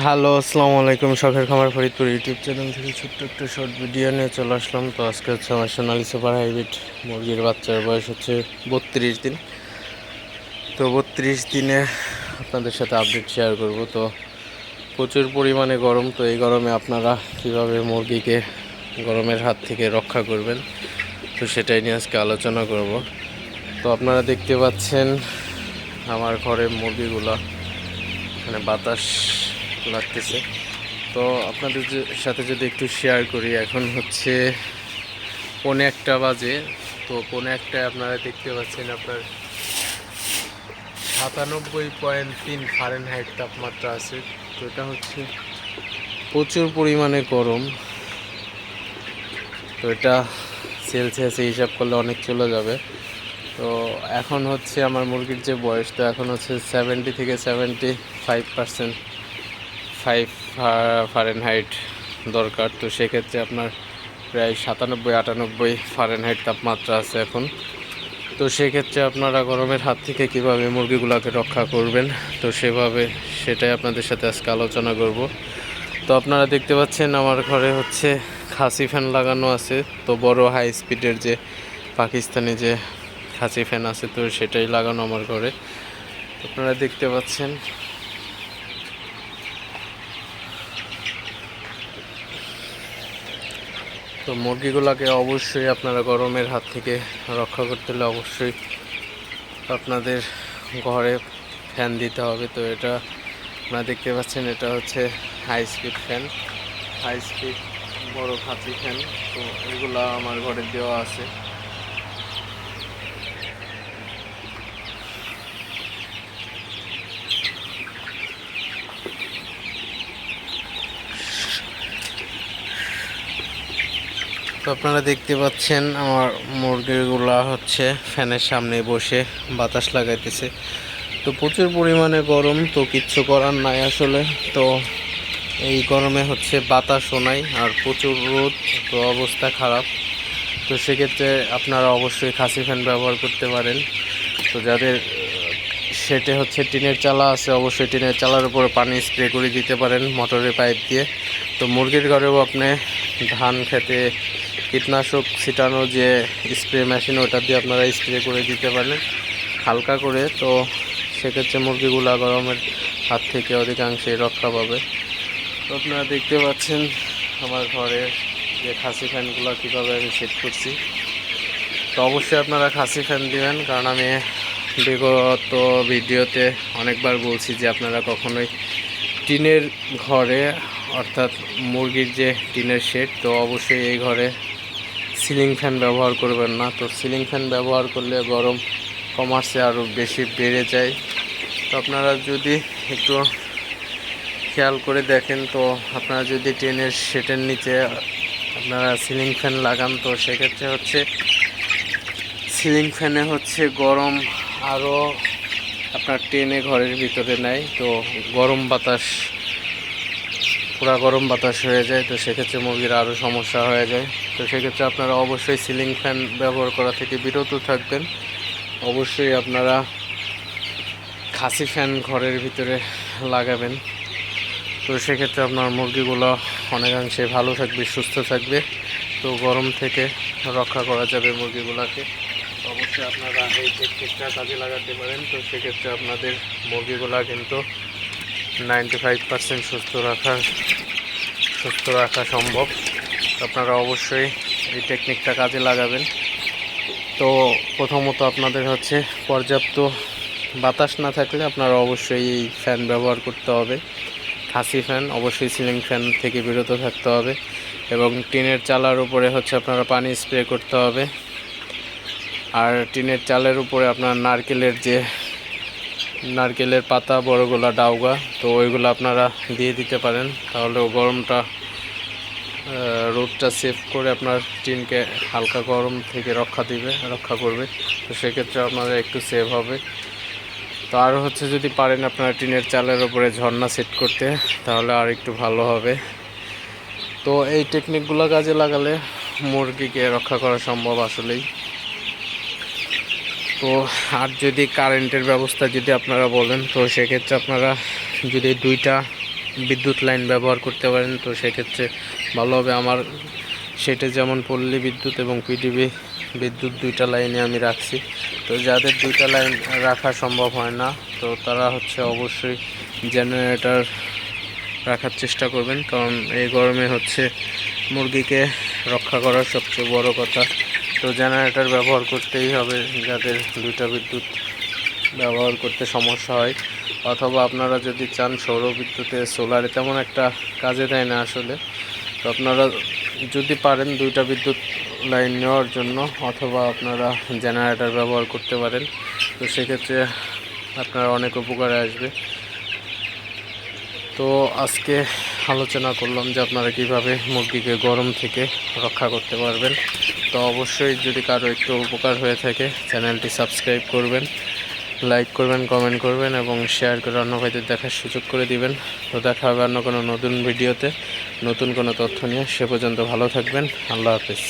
Hello, আসসালামু আলাইকুম। শখের খামার ফরিদপুর ইউটিউব চ্যানেল থেকে ছোট্ট একটা শর্ট ভিডিও নিয়ে চলে আসলাম। তো আজকে হচ্ছে আমার সোনালি সুপার হাইব্রিড মুরগির বাচ্চার বয়স হচ্ছে বত্রিশ দিন। তো বত্রিশ দিনে আপনাদের সাথে আপডেট শেয়ার করব। তো প্রচুর পরিমাণে গরম। তো এই গরমে আপনারা কীভাবে মুরগিকে গরমের হাত থেকে রক্ষা করবেন, তো সেটাই নিয়ে আজকে আলোচনা করব। তো আপনারা দেখতে পাচ্ছেন আমার ঘরে মুরগিগুলো মানে বাতাস লাগতেছে। তো আপনাদের সাথে যদি একটু শেয়ার করি, এখন হচ্ছে পনে একটা বাজে। তো পনে একটা আপনারা দেখতে পাচ্ছেন আপনার সাতানব্বই পয়েন্ট তিন ফারেনহাইট তাপমাত্রা আছে। তো এটা হচ্ছে প্রচুর পরিমাণে গরম। তো এটা সেলসিয়াসে হিসাব করলে অনেক চলে যাবে। তো এখন হচ্ছে আমার মুরগির যে বয়স, তো এখন হচ্ছে সেভেন্টি থেকে seventy five percent five Fahrenheit দরকার। তো সেক্ষেত্রে আপনার প্রায় সাতানব্বই, আটানব্বই ফারেনহাইট তাপমাত্রা আছে এখন। তো সেক্ষেত্রে আপনারা গরমের হাত থেকে কীভাবে মুরগিগুলোকে রক্ষা করবেন, তো সেভাবে সেটাই আপনাদের সাথে আজকে আলোচনা করব। তো আপনারা দেখতে পাচ্ছেন আমার ঘরে হচ্ছে খাসি ফ্যান লাগানো আছে। তো বড় হাই স্পিডের যে পাকিস্তানি যে খাসি ফ্যান আছে, তো সেটাই লাগানো আমার ঘরে। আপনারা দেখতে পাচ্ছেন তো মুরগিগুলোকে অবশ্যই আপনারা গরমের হাত থেকে রক্ষা করতে হলে অবশ্যই আপনাদের ঘরে ফ্যান দিতে হবে। তো এটা আপনারা দেখতে পাচ্ছেন, এটা হচ্ছে high speed fan high speed বড় খাঁচি ফ্যান তো এগুলো আমার ঘরে দেওয়া আছে। তো আপনারা দেখতে পাচ্ছেন আমার মুরগিগুলা হচ্ছে ফ্যানের সামনে বসে বাতাস লাগাইতেছে। তো প্রচুর পরিমাণে গরম, তো কিচ্ছু করার নাই আসলে। তো এই গরমে হচ্ছে বাতাসও নাই আর প্রচুর রোদ, তো অবস্থা খারাপ। তো সেক্ষেত্রে আপনারা অবশ্যই খাসি ফ্যান ব্যবহার করতে পারেন। তো যাদের সেটে হচ্ছে টিনের চালা আছে, অবশ্যই টিনের চালার উপরে পানি স্প্রে করে দিতে পারেন মোটরের পাইপ দিয়ে। তো মুরগির ঘরেও আপনি ধান খেতে, কীটনাশক ছিটানো যে স্প্রে মেশিন, ওটা দিয়ে আপনারা স্প্রে করে দিতে পারেন। হালকা করে, তো সেক্ষেত্রে মুরগিগুলা গরমের হাত থেকে অধিকাংশে রক্ষা পাবে। তো আপনারা দেখতে পাচ্ছেন আমার ঘরে যে খাসি ফ্যানগুলো কীভাবে আমি সেট করছি। তো অবশ্যই আপনারা খাসি ফ্যান দিবেন, কারণ আমি বিগত ভিডিওতে অনেকবার বলছি যে আপনারা কখনোই টিনের ঘরে, অর্থাৎ মুরগির যে টিনের শেড তো অবশ্যই এই ঘরে সিলিং ফ্যান ব্যবহার করবেন না। তো সিলিং ফ্যান ব্যবহার করলে গরম কমার্সে আরও বেশি বেড়ে যায়। তো আপনারা যদি একটু খেয়াল করে দেখেন, তো আপনারা যদি টিনের শেটের নিচে আপনারা সিলিং ফ্যান লাগান, তো সেক্ষেত্রে হচ্ছে সিলিং ফ্যানে হচ্ছে গরম আরও আপনার টেনে ঘরের ভিতরে নেয় তো গরম বাতাস, পুরা গরম বাতাস হয়ে যায়, তো সেক্ষেত্রে মুরগির আরও সমস্যা হয়ে যায়। তো সেক্ষেত্রে আপনারা অবশ্যই সিলিং ফ্যান ব্যবহার করা থেকে বিরত থাকবেন। অবশ্যই আপনারা খাসি ফ্যান ঘরের ভিতরে লাগাবেন। তো সেক্ষেত্রে আপনার মুরগিগুলো অনেকাংশে ভালো থাকবে, সুস্থ থাকবে। তো গরম থেকে রক্ষা করা যাবে মুরগিগুলোকে। অবশ্যই আপনারা এই টেকনিকটা কাজে লাগাতে পারেন, তো সেক্ষেত্রে আপনাদের মুরগিগুলা কিন্তু নাইনটি ফাইভ পার্সেন্ট সুস্থ রাখার, সুস্থ রাখা সম্ভব। আপনারা অবশ্যই এই টেকনিকটা কাজে লাগাবেন। তো প্রথমত আপনাদের হচ্ছে পর্যাপ্ত বাতাস না থাকলে আপনারা অবশ্যই এই ফ্যান ব্যবহার করতে হবে। খাসি ফ্যান অবশ্যই সিলিং ফ্যান থেকে বিরত থাকতে হবে এবং টিনের চালার উপরে হচ্ছে আপনারা পানি স্প্রে করতে হবে। আর টিনের চালের উপরে আপনার নারকেলের যে নারকেলের পাতা, বড়গুলা, ডাউগা, তো ওইগুলো আপনারা দিয়ে দিতে পারেন। তাহলে গরমটা রোদটা সেভ করে আপনার টিনকে হালকা গরম থেকে রক্ষা দিবে, রক্ষা করবে। তো সেক্ষেত্রে আপনারা একটু সেভ হবে। তো আর হচ্ছে যদি পারেন আপনারা টিনের চালের উপরে ঝর্ণা সেট করতে, তাহলে আর একটু ভালো হবে। তো এই টেকনিকগুলো কাজে লাগালে মুরগিকে রক্ষা করা সম্ভব আসলেই। তো আর যদি কারেন্টের ব্যবস্থা যদি আপনারা বলেন, তো সেক্ষেত্রে আপনারা যদি দুইটা বিদ্যুৎ লাইন ব্যবহার করতে পারেন, তো সেক্ষেত্রে ভালো হবে। আমার সেটে যেমন পল্লী বিদ্যুৎ এবং পিডিবি বিদ্যুৎ দুইটা লাইনে আমি রাখছি। তো যাদের দুইটা লাইন রাখা সম্ভব হয় না, তো তারা হচ্ছে অবশ্যই জেনারেটার রাখার চেষ্টা করবেন। কারণ এই গরমে হচ্ছে মুরগিকে রক্ষা করার সবচেয়ে বড় কথা। তো জেনারেটর ব্যবহার করতেই হবে যাদের দুইটা বিদ্যুৎ ব্যবহার করতে সমস্যা হয়। অথবা আপনারা যদি চান সৌর বিদ্যুতে সোলারে তেমন একটা কাজে দেয় না আসলে। তো আপনারা যদি পারেন দুইটা বিদ্যুৎ লাইন নেওয়ার জন্য অথবা আপনারা জেনারেটর ব্যবহার করতে পারেন। তো সেক্ষেত্রে আপনার অনেক উপকারে আসবে। তো আজকে আলোচনা করলাম যে আপনারা কীভাবে মুরগিকে গরম থেকে রক্ষা করতে পারবেন। তো অবশ্যই যদি কারও একটু উপকার হয়ে থাকে, চ্যানেলটি সাবস্ক্রাইব করবেন, লাইক করবেন, কমেন্ট করবেন এবং শেয়ার করে অন্য ভাইদের দেখার সুযোগ করে দিবেন। তো দেখা হবে অন্য কোনো নতুন ভিডিওতে। নতুন কোনো তথ্য নিয়ে সে পর্যন্ত ভালো থাকবেন। আল্লাহ হাফিজ।